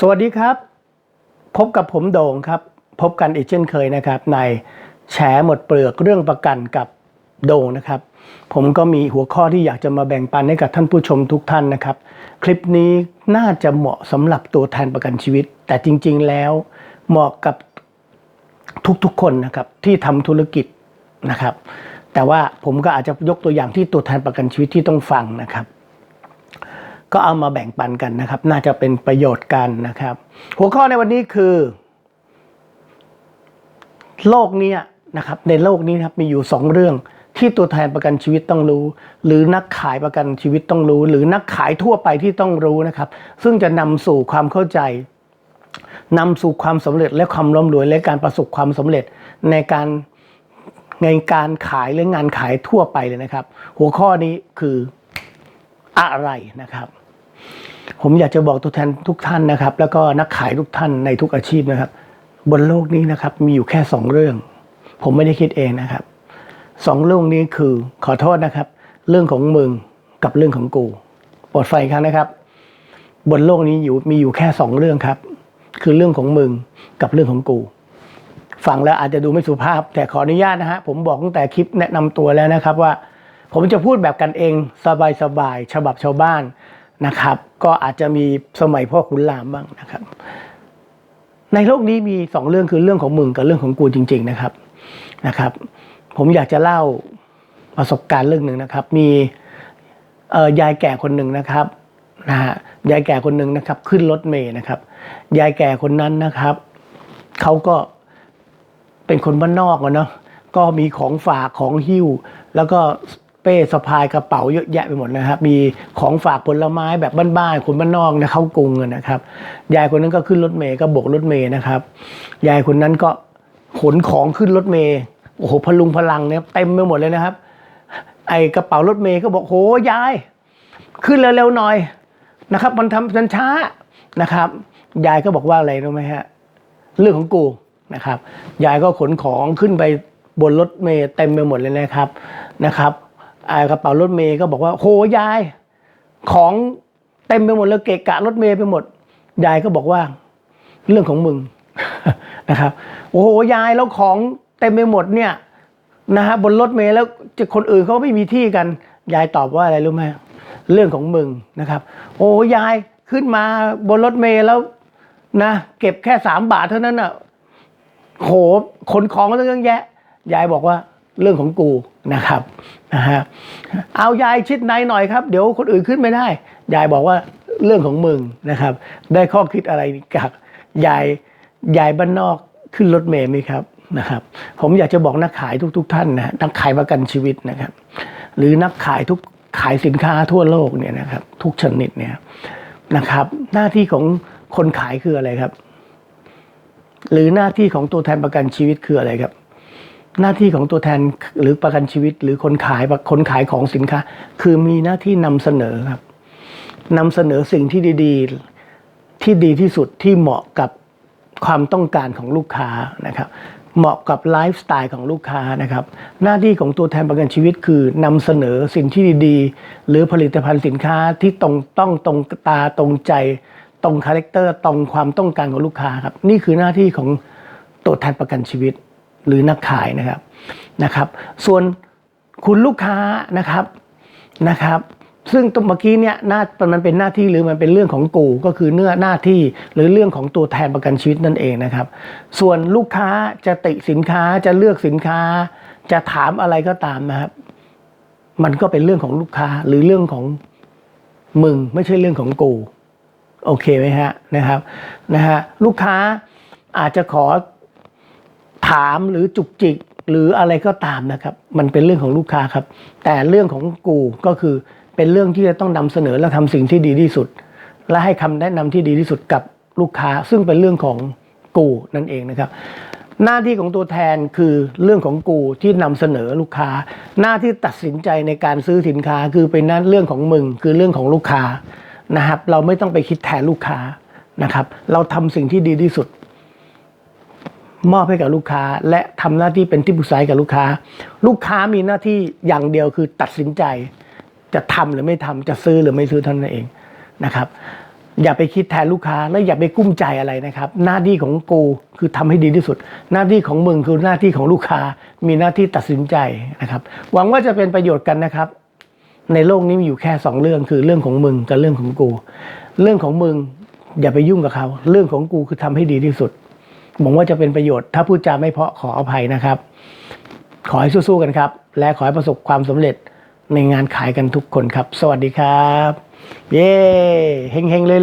สวัสดีครับ พบกับผมโด่งครับ พบกันอีกเช่นเคยนะครับ ในแฉหมดเปลือกเรื่องประกันกับโด่งนะครับ ผมก็มีหัวข้อที่อยากจะมาแบ่งปันให้กับท่านผู้ชมทุกท่านนะครับ คลิปนี้น่าจะเหมาะสำหรับตัวแทนประกันชีวิต แต่จริง ๆ แล้วเหมาะกับทุกๆคนนะครับที่ทำธุรกิจนะครับ แต่ว่าผมก็อาจจะยกตัวอย่างที่ตัวแทนประกันชีวิตที่ต้องฟังนะครับ ก็เอามาแบ่งปันกันนะครับ น่าจะเป็นประโยชน์กันนะครับ หัวข้อในวันนี้คือ โลกนี้นะครับ ในโลกนี้นครับมีอยู่สองเรื่องที่ตัวแทนประกันชีวิตต้องรู้ หรือนักขายประกันชีวิตต้องรู้ หรือนักขายทั่วไปที่ต้องรู้นะครับ ซึ่งจะนำสู่ความเข้าใจนำสู่ความสำเร็จและความร่ำรวยและการประสบความสำเร็จในการในการขายหรืองานขายทั่วไปเลยนะครับ หัวข้อนี้คืออะไรนะครับ ผมอยากจะบอกตัวแทนทุกท่านนะครับ แล้วก็นักขายทุกท่านในทุกอาชีพนะครับ บนโลกนี้นะครับมีอยู่แค่สองเรื่อง ผมไม่ได้คิดเองนะครับสองเรื่องนี้คือขอโทษนะครับ เรื่องของมึงกับเรื่องของกูปลดไฟครั้งนะครับ บนโลกนี้อยู่มีอยู่แค่สองเรื่องครับ คือเรื่องของมึงกับเรื่องของกูฟังแล้วอาจจะดูไม่สุภาพ แต่ขออนุญาตนะฮะผมบอกตั้งแต่คลิปแนะนำตัวแล้วนะครับว่า ผมจะพูดแบบกันเองสบายๆฉบับชาวบ้าน นะครับ ก็อาจจะมีสมัยพ่อขุนรามบ้างนะครับ ในโลกนี้มีสองเรื่องคือเรื่องของมึงกับเรื่องของกูจริง ๆนะครับนะครับ ผมอยากจะเล่าประสบการณ์เรื่องหนึ่งนะครับ มีออยายแก่คนหนึ่งนะครับนะฮะยายแก่คนหนึ่งนะครับ ขึ้นรถเมย์นะครับ ยายแก่คนนั้นนะครับเขาก็เป็นคนบ้านนอกอะเนาะก็มีของฝากของหิ้ว แล้วก็ เป้สะพายกระเป๋าเยอะแยะไปหมดนะครับ มีของฝากผลไม้แบบบ้านๆคนบ้านนอกนะเข้ากรุงนะครับ ยายคนนั้นก็ขึ้นรถเมย์ก็โบกรถเมย์นะครับ ยายคนนั้นก็ขนของขึ้นรถเมย์โอ้โหพลุงพลังเนี่ยเต็มไปหมดเลยนะครับ ไอกระเป๋ารถเมย์ก็บอกโหยาย ขึ้นเร็วๆหน่อยนะครับ มันทำมันช้านะครับ ยายก็บอกว่าอะไรรู้ไหมฮะเรื่องของกูนะครับ ยายก็ขนของขึ้นไปบนรถเมย์เต็มไปหมดเลยนะครับนะครับ กระเป๋ารถเมย์ก็บอกว่าโหยาย ของเต็มไปหมดเลยเกะกะรถเมย์ไปหมด ยายก็บอกว่า เรื่องของมึงนะครับ โอ้โหยายแล้วของเต็มไปหมดเนี่ยนะฮะบนรถเมล์แล้วจะคนอื่นเขาไม่มีที่กัน ยายตอบว่าอะไรรู้ไหมเรื่องของมึงนะครับ โอ้ยายขึ้นมาบนรถเมล์แล้วนะเก็บแค่สามบาทเท่านั้นอะโหขนของก็ต้องแยะ ยายบอกว่า เรื่องของกูนะครับนะฮะเอายายชิดในหน่อยครับ เดี๋ยวคนอื่นขึ้นไม่ได้ ยายบอกว่าเรื่องของมึงนะครับ ได้ข้อคิดอะไรกับยายยายบ้านนอกขึ้นรถเมล์ไหมครับนะครับ ผมอยากจะบอกนักขายทุกๆท่านนะนักขายประกันชีวิตนะครับ หรือนักขายทุกขายสินค้าทั่วโลกเนี่ยนะครับ ทุกชนิดเนี่ยนะครับ หน้าที่ของคนขายคืออะไรครับ หรือหน้าที่ของตัวแทนประกันชีวิตคืออะไรครับ หน้าที่ของตัวแทนหรือประกันชีวิต หรือคนขายคนขายของสินค้า คือมีหน้าที่นำเสนอครับนำเสนอสิ่งที่ดีๆที่ดีที่สุดที่เหมาะกับความต้องการของลูกค้านะครับเหมาะกับไลฟ์สไตล์ของลูกค้านะครับ หน้าที่ของตัวแทนประกันชีวิตคือนำเสนอสิ่งที่ดีๆ หรือผลิตภัณฑ์สินค้าที่ตรงต้องตรงตาตรงใจ ตรงคาแรคเตอร์ตรงความต้องการของลูกค้าครับ นี่คือหน้าที่ของตัวแทนประกันชีวิต หรือนักขายนะครับนะครับ ส่วนคุณลูกค้านะครับนะครับ ซึ่งตรงเมื่อกี้เนี่ยหน้ามันเป็นหน้าที่หรือมันเป็นเรื่องของกูก็คือเนื้อหน้าที่หรือเรื่องของตัวแทนประกันชีวิตนั่นเองนะครับ ส่วนลูกค้าจะติสินค้าจะเลือกสินค้า จะถามอะไรก็ตามนะครับ มันก็เป็นเรื่องของลูกค้าหรือเรื่องของมึงไม่ใช่เรื่องของกูโอเคไหมฮะนะครับนะฮะลูกค้าอาจจะขอ ถามหรือจุกจิกหรืออะไรก็ตามนะครับ มันเป็นเรื่องของลูกค้าครับ แต่เรื่องของกูก็คือเป็นเรื่องที่จะต้องนำเสนอและทำสิ่งที่ดีที่สุด และให้คำแนะนำที่ดีที่สุดกับลูกค้า ซึ่งเป็นเรื่องของกูนั่นเองนะครับ หน้าที่ของตัวแทนคือเรื่องของกูที่นำเสนอลูกค้า หน้าที่ตัดสินใจในการซื้อสินค้าคือเป็นหน้าเรื่องของมึง คือเรื่องของลูกค้านะครับ เราไม่ต้องไปคิดแทนลูกค้านะครับ เราทำสิ่งที่ดีที่สุด มอบให้กับลูกค้า และทำหน้าที่เป็นที่ปรึกษาให้กับลูกค้า ลูกค้ามีหน้าที่อย่างเดียวคือตัดสินใจ จะทำหรือไม่ทำจะซื้อหรือไม่ซื้อเท่านั้นเองนะครับ อย่าไปคิดแทนลูกค้าและอย่าไปกุ้มใจอะไรนะครับ หน้าที่ของกูคือทำให้ดีที่สุด หน้าที่ของมึงคือหน้าที่ของลูกค้า มีหน้าที่ตัดสินใจนะครับ หวังว่าจะเป็นประโยชน์กันนะครับในโลกนี้มีอยู่แค่สองเรื่องคือเรื่องของมึงกับเรื่องของกู เรื่องของมึงอย่าไปยุ่งกับเขา เรื่องของกูคือทำให้ดีที่สุด หวังว่าจะเป็นประโยชน์ถ้าพูดจาไม่เพาะขออภัยนะครับ ขอให้สู้ๆกันครับ และขอให้ประสบความสำเร็จในงานขายกันทุกคนครับ สวัสดีครับ เย้เฮงๆเลย